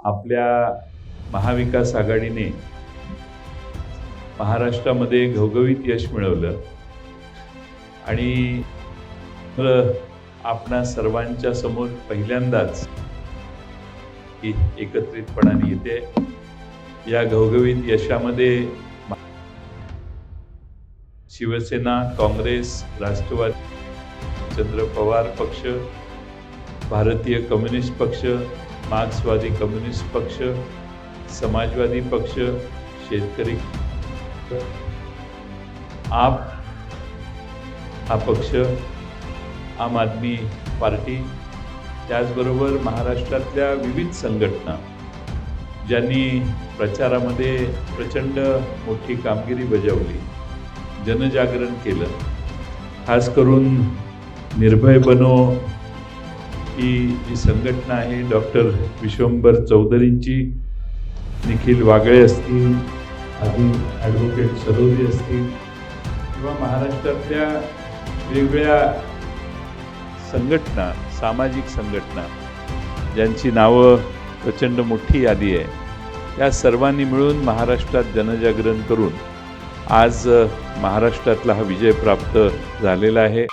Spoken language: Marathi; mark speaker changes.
Speaker 1: आपल्या महाविकास आघाडीने महाराष्ट्रामध्ये घवघवीत यश मिळवलं. आणि आपणा सर्वांच्या समोर पहिल्यांदाच एकत्रितपणाने येते या घवघवीत यशामध्ये शिवसेना काँग्रेस राष्ट्रवादी चंद्र पवार पक्ष भारतीय कम्युनिस्ट पक्ष मार्क्सवादी कम्युनिस्ट पक्ष समाजवादी पक्ष शेतकरी. आप हा पक्ष आम आदमी पार्टी. त्याचबरोबर महाराष्ट्रातल्या विविध संघटना ज्यांनी प्रचारामध्ये प्रचंड मोठी कामगिरी बजावली जनजागरण केलं. खास करून निर्भय बनो ही जी संघटना आहे डॉक्टर विश्वंभर चौधरींची निखिल वागळे असतील आधी ॲडव्होकेट सरोदे असतील किंवा महाराष्ट्रातल्या वेगवेगळ्या संघटना सामाजिक संघटना ज्यांची नावं प्रचंड मोठी यादी आहे या सर्वांनी मिळून महाराष्ट्रात जनजागरण करून आज महाराष्ट्रातला हा विजय प्राप्त झालेला आहे.